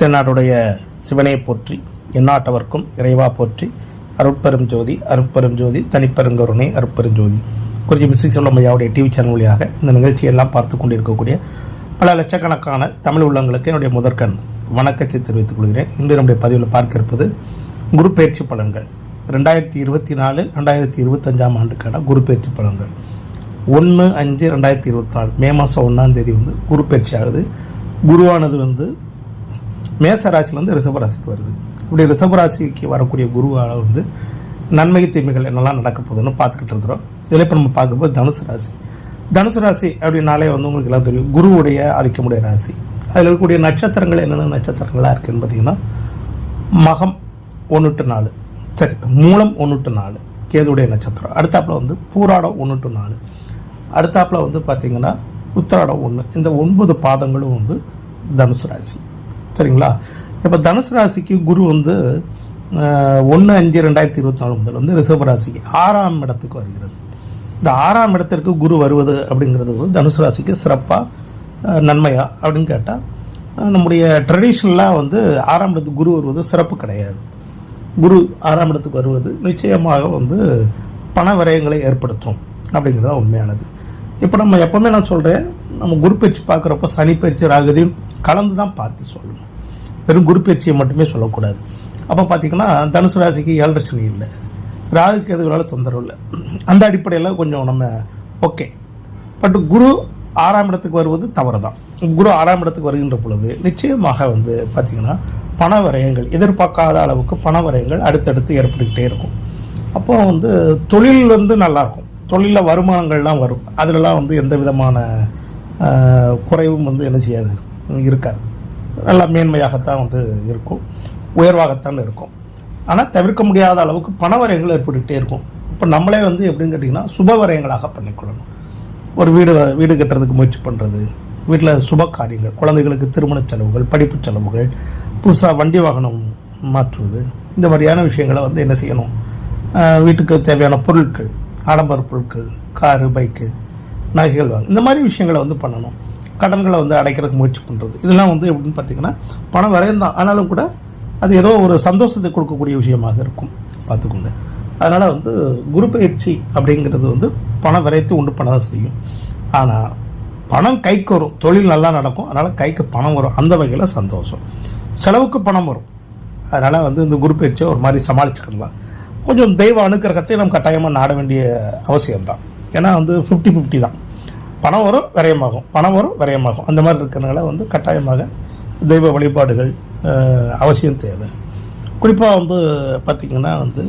தென்னாடுடைய சிவனே போற்றி எந்நாட்டவர்க்கும் இறைவா போற்றி அருட்பெரும் ஜோதி அருட்பெரும் ஜோதி தனிப்பெருங்கருணை அருட்பெரும் ஜோதி. குறிஞ்சி மிஸ்ஸிங் செல்வமையாவுடைய டிவி சேனல் வழியாக இந்த நிகழ்ச்சியெல்லாம் பார்த்து கொண்டிருக்கக்கூடிய பல லட்சக்கணக்கான தமிழ் உள்ளங்களுக்கு என்னுடைய முதற்கண் வணக்கத்தை தெரிவித்துக் கொள்கிறேன். இன்று நம்முடைய பதிவில் பார்க்க இருப்பது குரு பயிற்சி பலன்கள். ரெண்டாயிரத்தி இருபத்தி நாலு ரெண்டாயிரத்தி இருபத்தஞ்சாம் ஆண்டுக்கான குரு பயிற்சி பலன்கள். ஒன்று அஞ்சு ரெண்டாயிரத்தி இருபத்தி நாலு மே மாதம் ஒன்றாம் தேதி வந்து குரு பயிற்சி ஆகுது. குருவானது வந்து மேச ராசியிலேருந்து ரிஷபராசிக்கு வருது. இப்படி ரிஷபராசிக்கு வரக்கூடிய குருவால் வந்து நன்மை தீமைகள் என்னெல்லாம் நடக்க போகுதுன்னு பார்த்துக்கிட்டு இருக்கிறோம். இதில் இப்போ நம்ம பார்க்கும்போது தனுசு ராசி. தனுசு ராசி அப்படின்னாலே வந்து உங்களுக்கு எல்லாம் தெரியும். குருவுடைய ஆதிக்கமுடைய ராசி. அதில் இருக்கக்கூடிய நட்சத்திரங்கள் என்னென்ன நட்சத்திரங்களாக இருக்குதுன்னு பார்த்தீங்கன்னா மகம் ஒன்று டு நாலு. சரி மூலம் ஒன்று டு நாலு. கேதுடைய நட்சத்திரம். அடுத்தாப்புல வந்து பூராடம் ஒன்று டு நாலு. அடுத்தாப்புல வந்து பார்த்திங்கன்னா உத்திராடம் ஒன்று இந்த ஒன்பது பாதங்களும் வந்து தனுசு ராசி. சரிங்களா இப்போ தனுசு ராசிக்கு குரு வந்து ஒன்று அஞ்சு ரெண்டாயிரத்தி இருபத்தி நாலு முதல் வந்து ரிஷப ராசிக்கு ஆறாம் இடத்துக்கு வருகிறது. இந்த ஆறாம் இடத்திற்கு குரு வருவது அப்படிங்கிறது வந்து தனுசு ராசிக்கு சிறப்பாக நன்மையா அப்படின்னு கேட்டால் நம்முடைய ட்ரெடிஷ்னலாக வந்து ஆறாம் இடத்துக்கு குரு வருவது சிறப்பு கிடையாது. குரு ஆறாம் இடத்துக்கு வருவது நிச்சயமாக வந்து பண விரயங்களை ஏற்படுத்தும் அப்படிங்கிறது தான் உண்மையானது. இப்போ நம்ம எப்போவுமே நான் சொல்கிறேன் நம்ம குரு பயிற்சி பார்க்குறப்போ சனி பயிற்சி ராகுதையும் கலந்து தான் பார்த்து சொல்லணும். வெறும் குரு பயிற்சியை மட்டுமே சொல்லக்கூடாது. அப்போ பார்த்தீங்கன்னா தனுசு ராசிக்கு ஏழரை சனி இல்லை. ராகுக்கு எதுனால தொந்தரவு இல்லை. அந்த அடிப்படையில் கொஞ்சம் நம்ம ஓகே. பட் குரு ஆறாம் இடத்துக்கு வருவது தவறு தான் குரு ஆறாம் இடத்துக்கு வருகின்ற பொழுது நிச்சயமாக வந்து பார்த்திங்கன்னா பண வரையங்கள் எதிர்பார்க்காத அளவுக்கு பண வரையங்கள் அடுத்தடுத்து ஏற்பட்டுக்கிட்டே இருக்கும். அப்போ வந்து தொழில் வந்து நல்லாயிருக்கும் தொழிலில் வருமானங்கள்லாம் வரும். அதிலலாம் வந்து எந்த விதமான குறைவும் வந்து என்ன செய்யாது? இருக்காது. நல்லா மேன்மையாகத்தான் வந்து இருக்கும். உயர்வாகத்தான் இருக்கும். ஆனால் தவிர்க்க முடியாத அளவுக்கு பண வரையங்கள் ஏற்பட்டுக்கிட்டே இருக்கும். இப்போ நம்மளே வந்து எப்படின்னு கேட்டிங்கன்னா சுப வரையங்களாக பண்ணிக்கொள்ளணும். ஒரு வீடு வீடு கட்டுறதுக்கு முயற்சி பண்ணுறது வீட்டில் சுப காரியங்கள் குழந்தைகளுக்கு திருமண செலவுகள் படிப்பு செலவுகள் புதுசாக வண்டி வாகனம் மாற்றுவது இந்த மாதிரியான விஷயங்களை வந்து என்ன செய்யணும்? வீட்டுக்கு தேவையான பொருட்கள் ஆடம்பர பொருட்கள் காரு பைக்கு நகைகள் வாங்க. இந்த மாதிரி விஷயங்களை வந்து பண்ணணும். கடன்களை வந்து அடைக்கிறதுக்கு முயற்சி பண்ணுறது இதெல்லாம் வந்து எப்படின்னு பார்த்தீங்கன்னா பணம் வரையும் தான். ஆனாலும் கூட அது ஏதோ ஒரு சந்தோஷத்தை கொடுக்கக்கூடிய விஷயமாக இருக்கும். பார்த்துக்கோங்க. அதனால் வந்து குரு பயிற்சி அப்படிங்கிறது வந்து பணம் விரைத்து உண்டு பண்ண தான் செய்யும். ஆனால் பணம் கைக்கு வரும். தொழில் நல்லா நடக்கும். அதனால் கைக்கு பணம் வரும். அந்த வகையில் சந்தோஷம். செலவுக்கு பணம் வரும். அதனால் வந்து இந்த குரு பயிற்சியை ஒரு மாதிரி சமாளிச்சுக்கலாம். கொஞ்சம் தெய்வ அனுக்கிரகத்தை நம்ம கட்டாயமாக நாட வேண்டிய அவசியம்தான். ஏன்னா வந்து ஃபிஃப்டி ஃபிஃப்டி தான். பணம் வரும் விரயமாகும். பணம் வரும் விரயமாகும். அந்த மாதிரி இருக்கிறனால வந்து கட்டாயமாக தெய்வ வழிபாடுகள் அவசியம் தேவை. குறிப்பாக வந்து பார்த்திங்கன்னா வந்து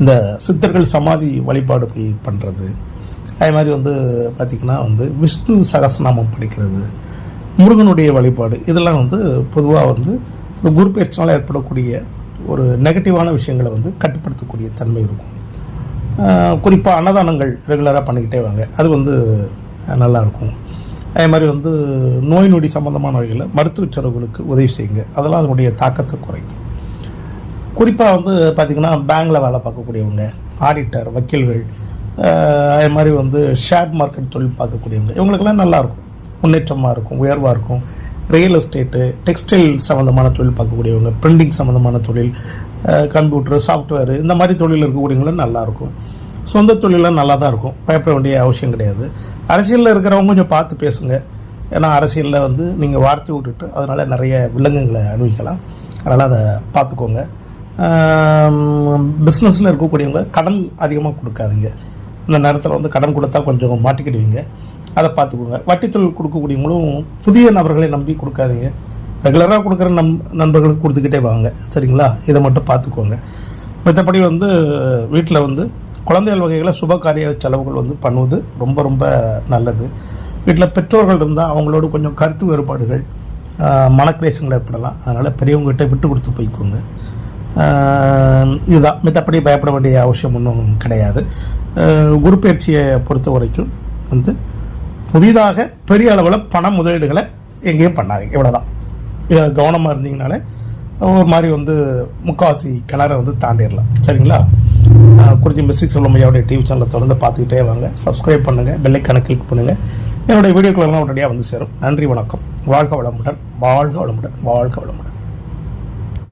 இந்த சித்தர்கள் சமாதி வழிபாடு போய் பண்ணுறது அதே மாதிரி வந்து பார்த்திங்கன்னா வந்து விஷ்ணு சகசநாமம் படிக்கிறது. முருகனுடைய வழிபாடு. இதெல்லாம் வந்து பொதுவாக வந்து இந்த குரு பயிற்சினால் ஏற்படக்கூடிய ஒரு நெகட்டிவான விஷயங்களை வந்து கட்டுப்படுத்தக்கூடிய தன்மை இருக்கும். குறிப்பாக அன்னதானங்கள் ரெகுலராக பண்ணிக்கிட்டே வாங்க. அது வந்து நல்லாயிருக்கும். அதே மாதிரி வந்து நோய் நொடி சம்மந்தமான வகையில் மருத்துவ செலவுகளுக்கு உதவி செய்யுங்க. அதெல்லாம் அதனுடைய தாக்கத்தை குறைக்கும். குறிப்பாக வந்து பார்த்திங்கன்னா பேங்கில் வேலை பார்க்கக்கூடியவங்க ஆடிட்டர் வக்கீல்கள் அதே மாதிரி வந்து ஷேர் மார்க்கெட் தொழில் பார்க்கக்கூடியவங்க இவங்களுக்கெல்லாம் நல்லாயிருக்கும். முன்னேற்றமாக இருக்கும் உயர்வாக இருக்கும். ரியல் எஸ்டேட்டு டெக்ஸ்டைல் சம்மந்தமான தொழில் பார்க்கக்கூடியவங்க பிரிண்டிங் சம்மந்தமான தொழில் கம்ப்யூட்டர் சாஃப்ட்வேர் இந்த மாதிரி தொழில் இருக்கக்கூடியவங்களும் நல்லாயிருக்கும் சொந்த தொழிலாம் நல்லா தான் இருக்கும். பயப்பட வேண்டிய அவசியம் கிடையாது. அரசியலில் இருக்கிறவங்க கொஞ்சம் பார்த்து பேசுங்க. ஏன்னா அரசியலில் வந்து நீங்கள் வார்த்தை விட்டுட்டு அதனால் நிறைய விலங்குகளை அனுபவிக்கலாம் அதனால் அதை பார்த்துக்கோங்க. பிஸ்னஸில் இருக்கக்கூடியவங்க கடன் அதிகமாக கொடுக்காதீங்க. இந்த நேரத்தில் வந்து கடன் கொடுத்தா கொஞ்சம் மாட்டிக்கிடுவீங்க. அதை பார்த்துக்கோங்க. வட்டி தொழில் கொடுக்கக்கூடியவங்களும் புதிய நபர்களை நம்பி கொடுக்காதீங்க. ரெகுலராக கொடுக்குற நம் நண்பர்களுக்கு கொடுத்துக்கிட்டே வாங்க. சரிங்களா? இதை மட்டும் பார்த்துக்கோங்க. மற்றபடி வந்து வீட்டில் வந்து குழந்தைகள் வகைகளை சுப காரிய செலவுகள் வந்து பண்ணுவது ரொம்ப ரொம்ப நல்லது. வீட்டில் பெற்றோர்கள் இருந்தால் அவங்களோட கொஞ்சம் கருத்து வேறுபாடுகள் ஆஹ், ஏற்படலாம். அதனால் பெரியவங்ககிட்ட விட்டு கொடுத்து போய்க்கோங்க. இதுதான். மித்தப்படி பயப்பட வேண்டிய அவசியம் ஒன்றும் கிடையாது. குரு பயிற்சியை பொறுத்த வரைக்கும் வந்து புதிதாக பெரிய அளவில் பண முதலீடுகளை எங்கேயும் பண்ணாதீங்க. இவ்வளோதான் இதை கவனமாக இருந்தீங்கனாலே ஒரு மாதிரி வந்து முக்காவாசி கிணறை வந்து தாண்டிடலாம். சரிங்களா? குறிஞ்சி மிஸ்டிக் சொல்லும் ஐயாவுடைய டிவி சேனலை தொடர்ந்து பார்த்துக்கிட்டே வாங்க. சப்ஸ்கிரைப் பண்ணுங்கள் பெல்லைக்கான கிளிக் பண்ணுங்கள் என்னுடைய வீடியோக்களெல்லாம் உடனடியாக வந்து சேரும். நன்றி வணக்கம். வாழ்க வளமுடன் வாழ்க வளமுடன் வாழ்க வளமுடன்.